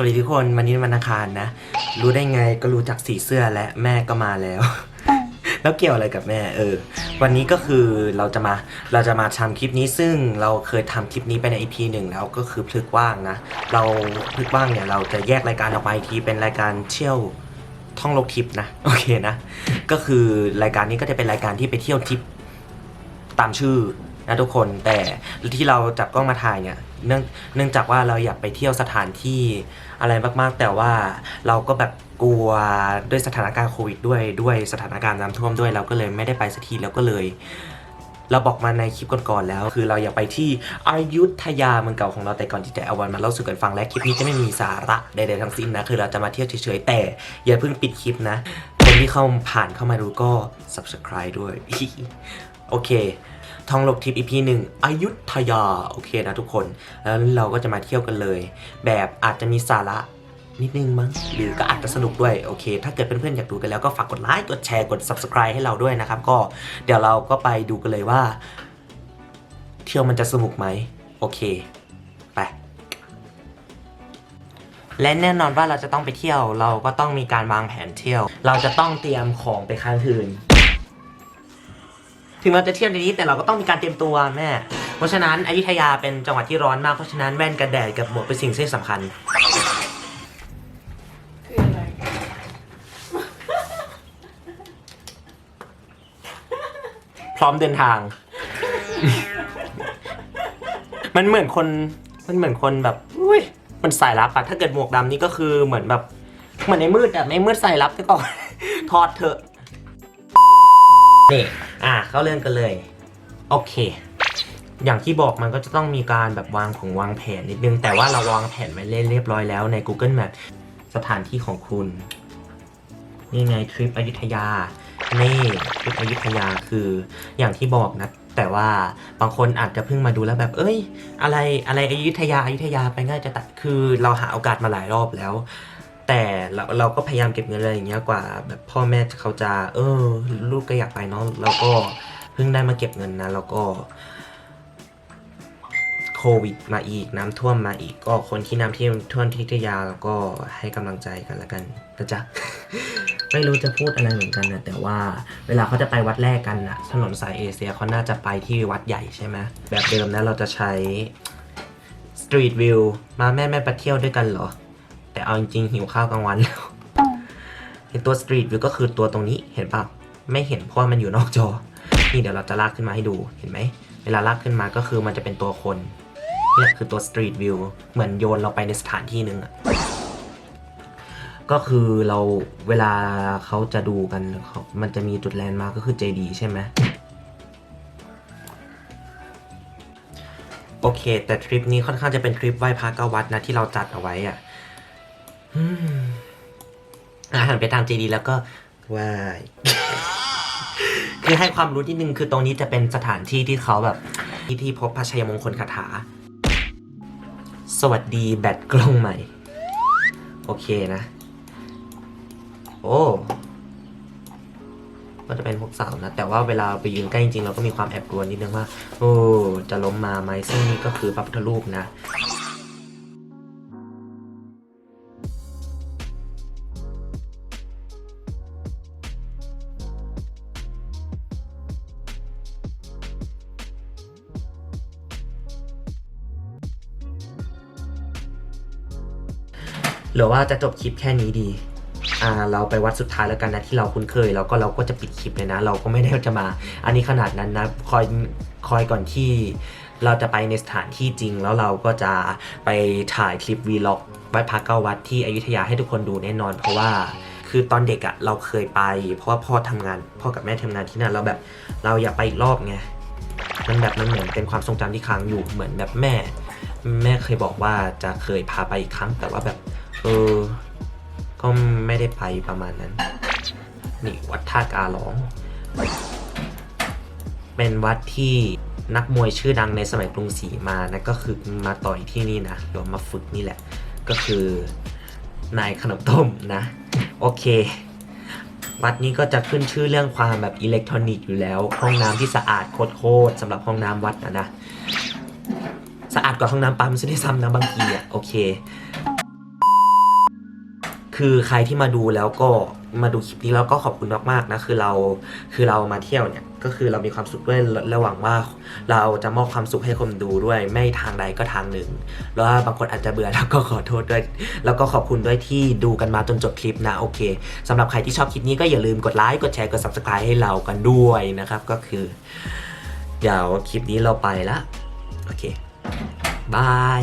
สวัสดีทุกคนวันนี้วันอังคารนะ รู้ได้ไงก็รู้จากสีเสื้อและแม่ก็มาแล้ว แล้วเกี่ยวอะไรกับแม่เออ วันนี้ก็คือเราจะมาเราจะมาทำคลิปนี้ซึ่งเราเคยทำคลิปนี้ไปใน EP หนึ่งแล้วก็คือพลึกว่างนะ เราพลึกว่างเนี่ยเราจะแยกรายการออกไปอีกทีเป็นรายการเที่ยวท่องโลกทิปนะโอเคนะ ก็คือรายการนี้ก็จะเป็นรายการที่ไปเที่ยวทริปตามชื่อ นะทุกคนแต่ที่เราจับกล้องมาถ่ายเนี่ยเนื่องเนื่องจากว่าเราอยากไปเที่ยวสถานที่อะไรมากๆ แต่ว่าเราก็แบบกลัวด้วยสถานการณ์โควิดด้วยด้วยสถานการณ์น้ำท่วมด้วยเราก็เลยไม่ได้ไปสักทีแล้วก็เลย เราบอกมาในคลิปก่อนๆแล้ว คือเราอยากไปที่อยุธยาเมืองเก่าของเราแต่ก่อนที่จะเอาวันมาเล่าสู่กันฟังและคลิปนี้จะไม่มีสาระใดๆทั้งสิ้นนะคือเราจะมาเที่ยวเฉยๆแต่อย่าเพิ่งปิดคลิปนะ คนที่เข้าผ่านเข้ามาดูก็ subscribe ด้วย โอเคท่องโลกทิป EP หนึ่งอยุธยา โอเคนะทุกคน แล้วเราก็จะมาเที่ยวกันเลย แบบอาจจะมีสาระนิดนึงมั้ง หรือก็อาจจะสนุกด้วย โอเค ถ้าเกิดเพื่อนๆอยากดูกันแล้วก็ฝากกดไลค์ กดแชร์ กด subscribe ให้เราด้วยนะครับ ก็เดี๋ยวเราก็ไปดูกันเลยว่า เที่ยวมันจะสนุกไหม โอเค และแน่นอนว่าเราจะต้องไปเที่ยวเราก็ต้องมีการวางแผนเที่ยว เราจะต้องเตรียมของไปค้างคืน ถึงเราจะเที่ยวในนี้แต่เราก็ต้องมีการเตรียมตัวแม่ เพราะฉะนั้นอยุธยาเป็นจังหวัดที่ร้อนมากเพราะฉะนั้นแว่นกันแดดกับหมวกเป็นสิ่งที่สำคัญ คืออะไร พร้อมเดินทาง มันเหมือนคน มันเหมือนคนแบบ มันสายลับอะถ้าเกิดหมวกดำนี่ก็คือเหมือนแบบเหมือนในมืดอะในมืดสายลับก็ต้องทอดเถอะนี่อะเข้าเรื่องกันเลย โอเค อย่างที่บอกมันก็จะต้องมีการแบบวางของวางแผนนิดนึง แต่ว่าเราวางแผนไว้เรียบร้อยแล้วใน Google Map สถานที่ของคุณ นี่ไงทริปอยุธยา นี่ทริปอยุธยาคืออย่างที่บอกนะ แต่ว่าบางคนอาจจะเพิ่งมาดูแล้วแบบ เอ้ย อะไรอะไรอยุธยาอยุธยาไปง่ายจะตัดคือเราหาโอกาสมาหลายรอบแล้ว แต่เราเราก็พยายามเก็บเงินอะไรอย่างเงี้ยกว่า แบบพ่อแม่เขาจะ เออ ลูกก็อยากไปเนาะเราก็เพิ่งได้มาเก็บเงินนะแล้วก็ โควิดมาอีกน้ำท่วมมาอีกก็คนที่น้ำที่ท่วมที่อยุธยาแล้วก็ให้กำลังใจกันละกันนะจ๊ะไม่รู้จะพูดอะไรเหมือนกันนะแต่ว่าเวลาเขาจะไปวัดแรกกันนะถนนสายเอเชียเขาน่าจะไปที่วัดใหญ่ใช่ไหมแบบเดิมนะเราจะใช้ Street View มาแม่แม่ไปเที่ยวด้วยกันเหรอ แต่เอาจริงๆหิวข้าวกลางวันแล้วเห็นตัว Street View ก็คือตัวตรงนี้เห็นเปล่าไม่เห็นเพราะมันอยู่นอกจอ นี่เดี๋ยวเราจะลากขึ้นมาให้ดูเห็นไหมเวลาลากขึ้นมาก็คือมันจะเป็นตัวคน เนี่ยคือตัว Street View เหมือนโยนเราไปในสถานที่หนึ่งอะก็คือเราเวลาเขาจะดูกันเขามันจะมีจุดแลนด์มาก็คือ JD ใช่ไหมโอเค แต่ทริปนี้ค่อนข้างจะเป็นทริปไหว้พระเก้าวัดนะที่เราจัดเอาไว้อะอาหารไปทาง JD แล้วก็ไหว้คือให้ความรู้นิดนึงคือตรงนี้จะเป็นสถานที่ที่เขาแบบที่ที่พบพระชัยมงคลคาถา สวัสดีแบตกล้องใหม่ โอเคนะ โอ้มันจะเป็นพวกเสาวนะ แต่ว่าเวลาไปยืนใกล้จริงๆ เราก็มีความแอบกลัวนิดนึงว่า โอ้ จะล้มมาไหมซึ่งนี่ก็คือพระพุทธรูปนะ หรือว่าจะจบคลิปแค่นี้ดีอ่าเราไปวัดสุดท้ายแล้วกันนะที่เราคุ้นเคย แล้วก็เราก็จะปิดคลิปเลยนะ เราก็ไม่ได้จะมา อันนี้ขนาดนั้นนะคอยคอยก่อนที่เราจะไปในสถานที่จริง แล้วเราก็จะไปถ่ายคลิปวีล็อกไว้พระเก้าวัดที่อยุธยาให้ทุกคนดูแน่นอน เพราะว่าคือตอนเด็กอะเราเคยไป เพราะว่าพ่อทำงาน พ่อกับแม่ทำงานที่นั่นแล้วแบบเราอยากไปอีกรอบไงมันแบบมันเหมือนเป็นความทรงจำที่ค้างอยู่เหมือนแบบแม่ แม่เคยบอกว่าจะเคยพาไปอีกครั้งแต่ว่าแบบ เออ ก็ไม่ได้ไปประมาณนั้น นี่วัดท่ากาหลอง เป็นวัดที่นักมวยชื่อดังในสมัยกรุงศรีมานะก็คือมาต่อยที่นี่นะหรือมาฝึกนี่แหละ ก็คือนายขนมต้มนะ โอเค วัดนี้ก็จะขึ้นชื่อเรื่องความแบบอิเล็กทรอนิกส์อยู่แล้ว ห้องน้ำที่สะอาดโคตรๆสำหรับห้องน้ำวัดนะนะ สะอาดกว่าห้องน้ำปั๊มซะด้วยซ้ำนะบางทีอะโอเค คือใครที่มาดูแล้วก็มาดูคลิปนี้แล้วก็ขอบคุณมากๆนะคือเราคือเรามาเที่ยวเนี่ยก็คือเรามีความสุขด้วยและหวังว่าเราจะมอบความสุขให้คนดูด้วยไม่ทางใดก็ทางหนึ่ง แล้วบางคนอาจจะเบื่อแล้วก็ขอโทษด้วย แล้วก็ขอบคุณด้วยที่ดูกันมาจนจบคลิปนะโอเคสำหรับใครที่ชอบคลิปนี้ก็อย่าลืมกดไลค์กดแชร์กด subscribe ให้เรากันด้วยนะครับ ก็คือ เดี๋ยวคลิปนี้เราไปละโอเคบาย